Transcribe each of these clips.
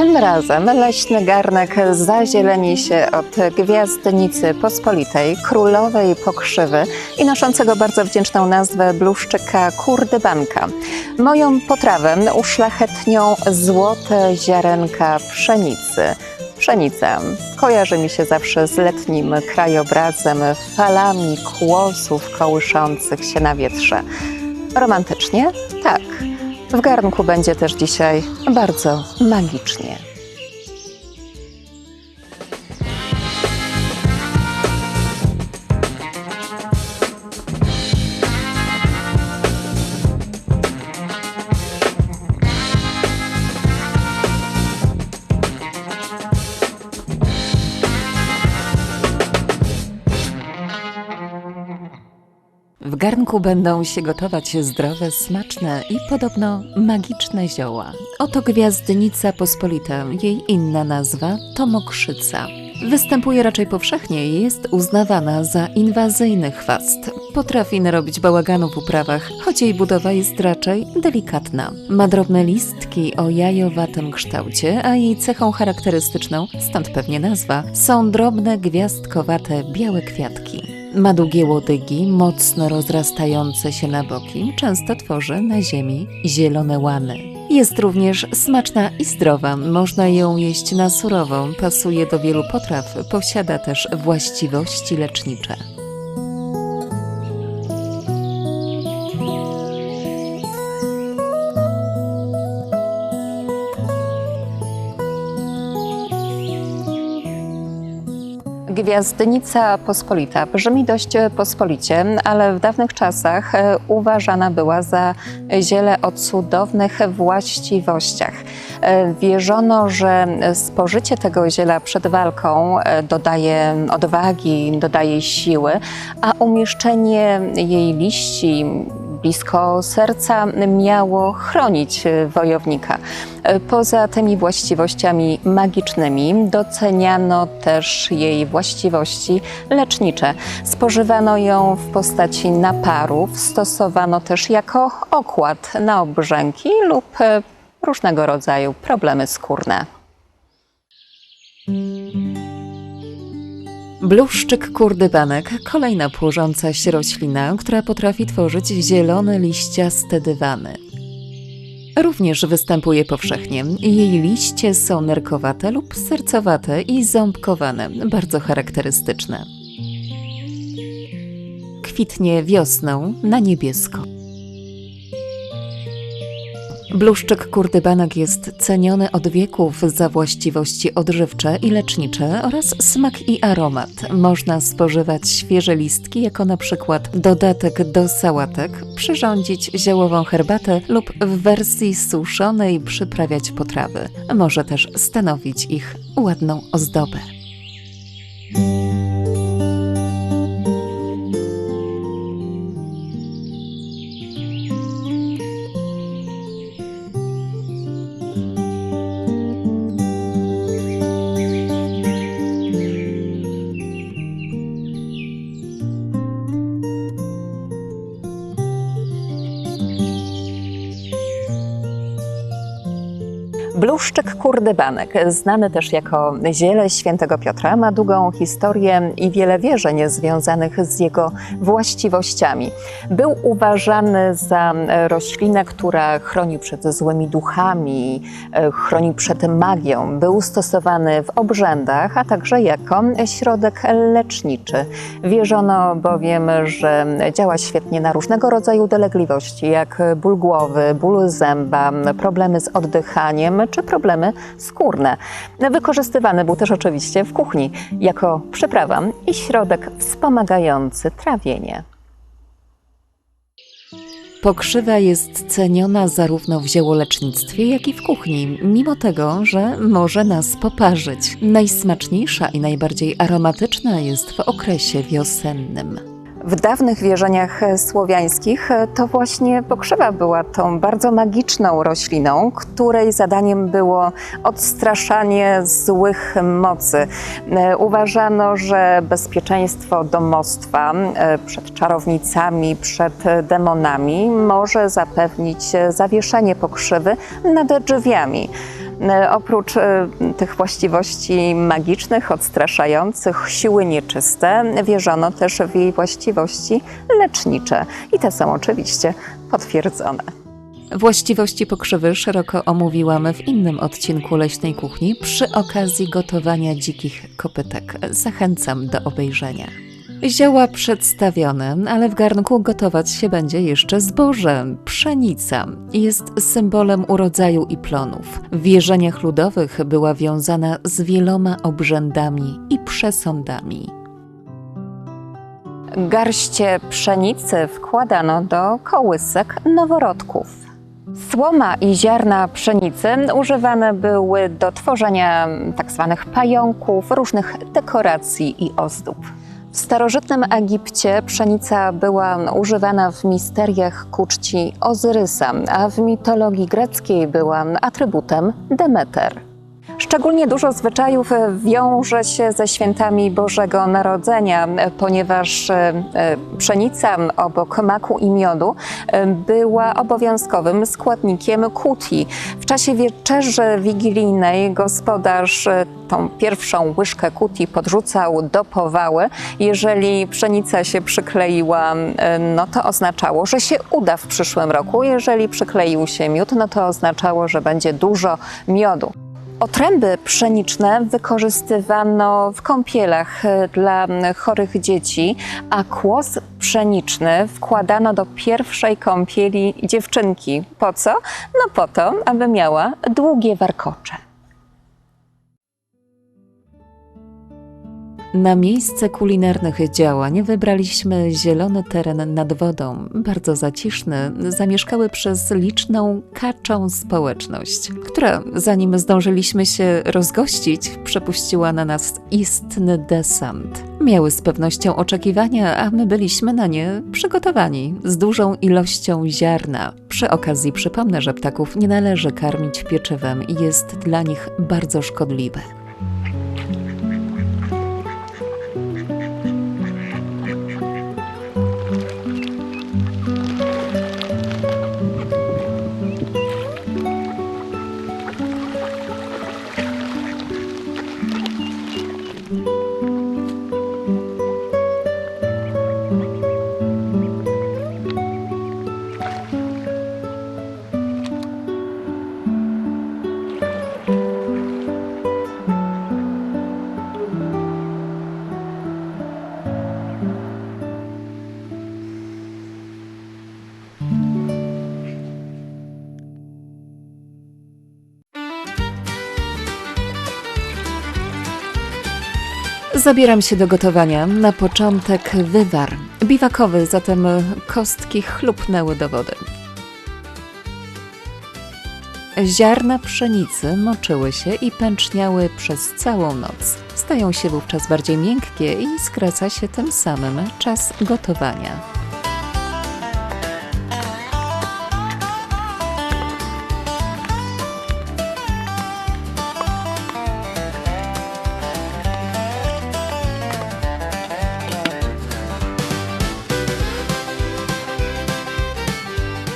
Tym razem leśny garnek zazieleni się od gwiazdnicy pospolitej, królowej pokrzywy i noszącego bardzo wdzięczną nazwę bluszczyka kurdybanka. Moją potrawę uszlachetnią złote ziarenka pszenicy. Pszenica kojarzy mi się zawsze z letnim krajobrazem, falami kłosów kołyszących się na wietrze. Romantycznie? W garnku będzie też dzisiaj bardzo magicznie. W garnku będą się gotować zdrowe, smaczne i podobno magiczne zioła. Oto gwiazdnica pospolita, jej inna nazwa to mokrzyca. Występuje raczej powszechnie i jest uznawana za inwazyjny chwast. Potrafi narobić bałaganu w uprawach, choć jej budowa jest raczej delikatna. Ma drobne listki o jajowatym kształcie, a jej cechą charakterystyczną, stąd pewnie nazwa, są drobne gwiazdkowate białe kwiatki. Ma długie łodygi, mocno rozrastające się na boki, często tworzy na ziemi zielone łany. Jest również smaczna i zdrowa, można ją jeść na surowo, pasuje do wielu potraw, posiada też właściwości lecznicze. Gwiazdnica pospolita brzmi dość pospolicie, ale w dawnych czasach e, uważana była za ziele o cudownych właściwościach. E, Wierzono, że spożycie tego ziela przed walką e, dodaje odwagi, dodaje siły, a umieszczenie jej liści blisko serca miało chronić wojownika. Poza tymi właściwościami magicznymi doceniano też jej właściwości lecznicze. Spożywano ją w postaci naparów, stosowano też jako okład na obrzęki lub e, różnego rodzaju problemy skórne. Bluszczyk kurdybanek, kolejna płużąca się roślina, która potrafi tworzyć zielone liściaste dywany. Również występuje powszechnie. Jej liście są nerkowate lub sercowate i ząbkowane, bardzo charakterystyczne. Kwitnie wiosną na niebiesko. Bluszczyk kurdybanek jest ceniony od wieków za właściwości odżywcze i lecznicze oraz smak i aromat. Można spożywać świeże listki jako na przykład dodatek do sałatek, przyrządzić ziołową herbatę lub w wersji suszonej przyprawiać potrawy. Może też stanowić ich ładną ozdobę. Kurdybanek, znany też jako ziele świętego Piotra, ma długą historię i wiele wierzeń związanych z jego właściwościami. Był uważany za roślinę, która chroni przed złymi duchami, e, chroni przed magią. Był stosowany w obrzędach, a także jako środek leczniczy. Wierzono bowiem, że działa świetnie na różnego rodzaju dolegliwości, jak ból głowy, ból zęba, problemy z oddychaniem czy problemy skórne. Wykorzystywany był też oczywiście w kuchni jako przyprawa i środek wspomagający trawienie. Pokrzywa jest ceniona zarówno w ziołolecznictwie, jak i w kuchni, mimo tego, że może nas poparzyć. Najsmaczniejsza i najbardziej aromatyczna jest w okresie wiosennym. W dawnych wierzeniach słowiańskich to właśnie pokrzywa była tą bardzo magiczną rośliną, której zadaniem było odstraszanie złych mocy. Uważano, że bezpieczeństwo domostwa e, przed czarownicami, przed demonami może zapewnić zawieszenie pokrzywy nad drzwiami. E, Oprócz e, tych właściwości magicznych, odstraszających, siły nieczyste, wierzono też w jej właściwości lecznicze. I te są oczywiście potwierdzone. Właściwości pokrzywy szeroko omówiłam w innym odcinku leśnej kuchni przy okazji gotowania dzikich kopytek. Zachęcam do obejrzenia. Zioła przedstawione, ale w garnku gotować się będzie jeszcze zboże. Pszenica jest symbolem urodzaju i plonów. W wierzeniach ludowych była wiązana z wieloma obrzędami i przesądami. Garście pszenicy wkładano do kołysek noworodków. Słoma i ziarna pszenicy używane były do tworzenia tzw. pająków, różnych dekoracji i ozdób. W starożytnym Egipcie pszenica była używana w misteriach ku czci Ozyrysa, a w mitologii greckiej była atrybutem Demeter. Szczególnie dużo zwyczajów e, wiąże się ze świętami Bożego Narodzenia, e, ponieważ e, pszenica obok maku i miodu była obowiązkowym składnikiem kuti. W czasie wieczerzy wigilijnej gospodarz tą pierwszą łyżkę kuti podrzucał do powały. Jeżeli pszenica się przykleiła, no to oznaczało, że się uda w przyszłym roku. Jeżeli przykleił się miód, no to oznaczało, że będzie dużo miodu. Otręby pszeniczne wykorzystywano w kąpielach e, dla chorych dzieci, a kłos pszeniczny wkładano do pierwszej kąpieli dziewczynki. Po co? No po to, aby miała długie warkocze. Na miejsce kulinarnych działań wybraliśmy zielony teren nad wodą, bardzo zaciszny, zamieszkały przez liczną kaczą społeczność, która zanim zdążyliśmy się rozgościć, przepuściła na nas istny desant. Miały z pewnością oczekiwania, a my byliśmy na nie przygotowani z dużą ilością ziarna. Przy okazji przypomnę, że ptaków nie należy karmić pieczywem jest dla nich bardzo szkodliwe. Zabieram się do gotowania. Na początek wywar. Biwakowy, zatem kostki chlupnęły do wody. Ziarna pszenicy moczyły się i pęczniały przez całą noc. Stają się wówczas bardziej miękkie i skraca się tym samym czas gotowania.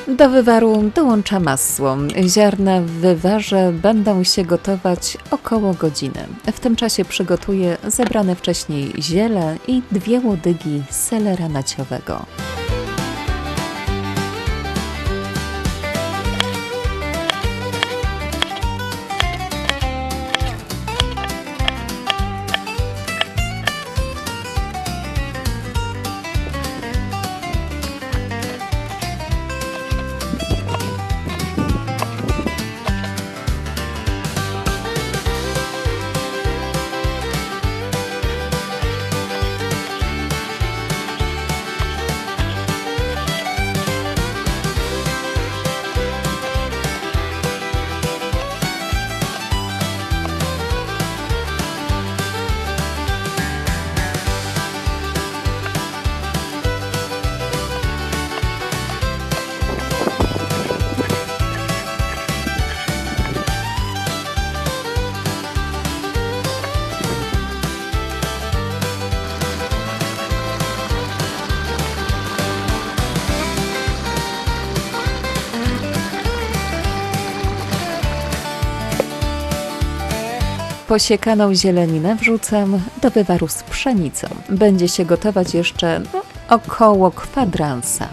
Do wywaru dołącza masło. Ziarna w wywarze będą się gotować około godziny. W tym czasie przygotuję zebrane wcześniej ziele i dwie łodygi selera naciowego. Posiekaną zieleninę wrzucam do wywaru z pszenicą. Będzie się gotować jeszcze no, około kwadransa.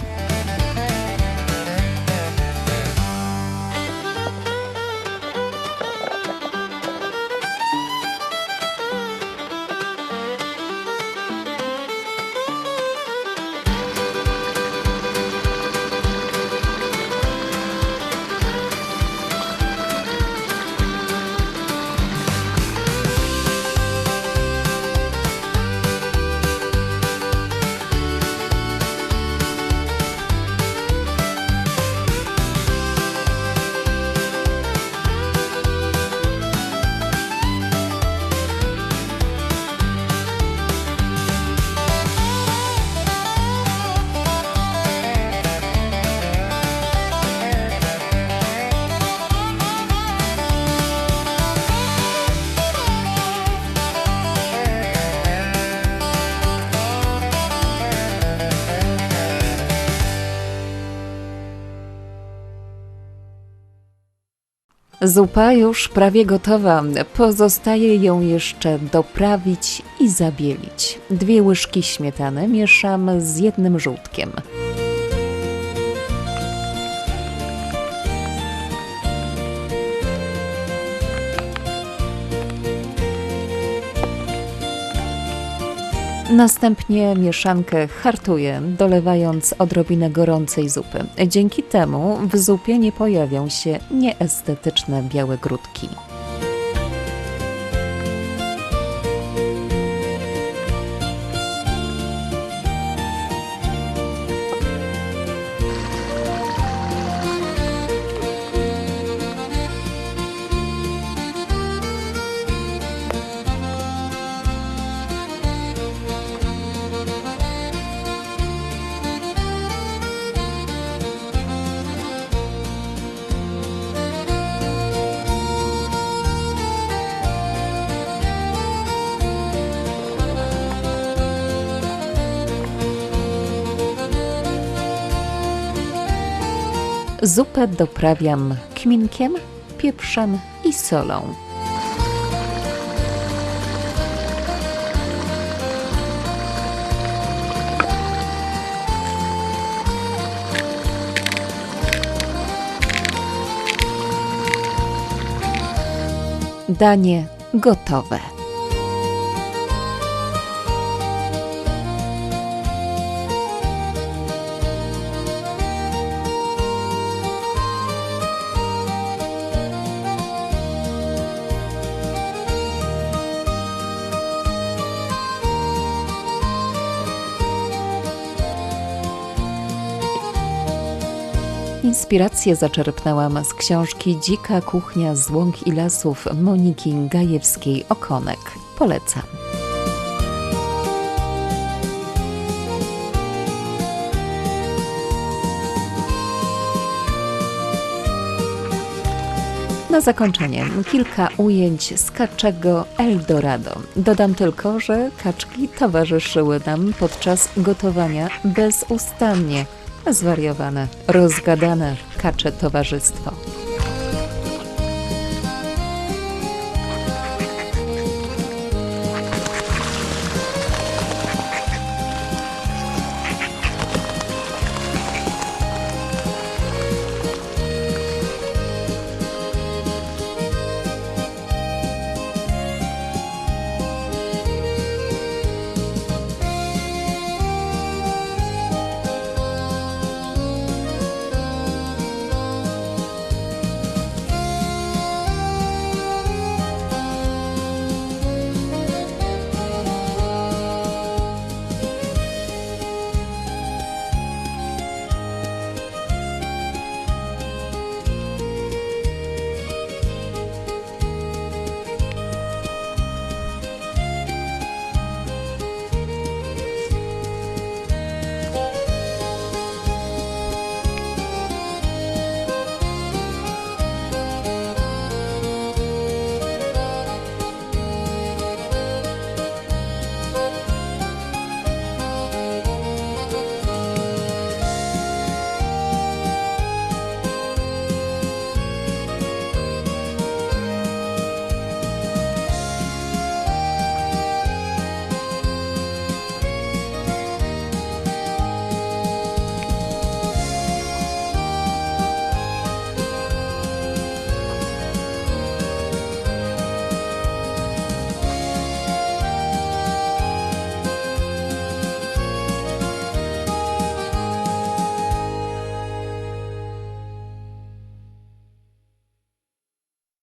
Zupa już prawie gotowa. Pozostaje ją jeszcze doprawić i zabielić. Dwie łyżki śmietany mieszam z jednym żółtkiem. Następnie mieszankę hartuję, dolewając odrobinę gorącej zupy. Dzięki temu w zupie nie pojawią się nieestetyczne białe grudki. Zupę doprawiam kminkiem, pieprzem i solą. Danie gotowe. Inspirację zaczerpnęłam z książki Dzika kuchnia z łąk i lasów Moniki Gajewskiej-Okonek. Polecam. Na zakończenie kilka ujęć z kaczego Eldorado. Dodam tylko, że kaczki towarzyszyły nam podczas gotowania bezustannie. Zwariowane, rozgadane kacze towarzystwo.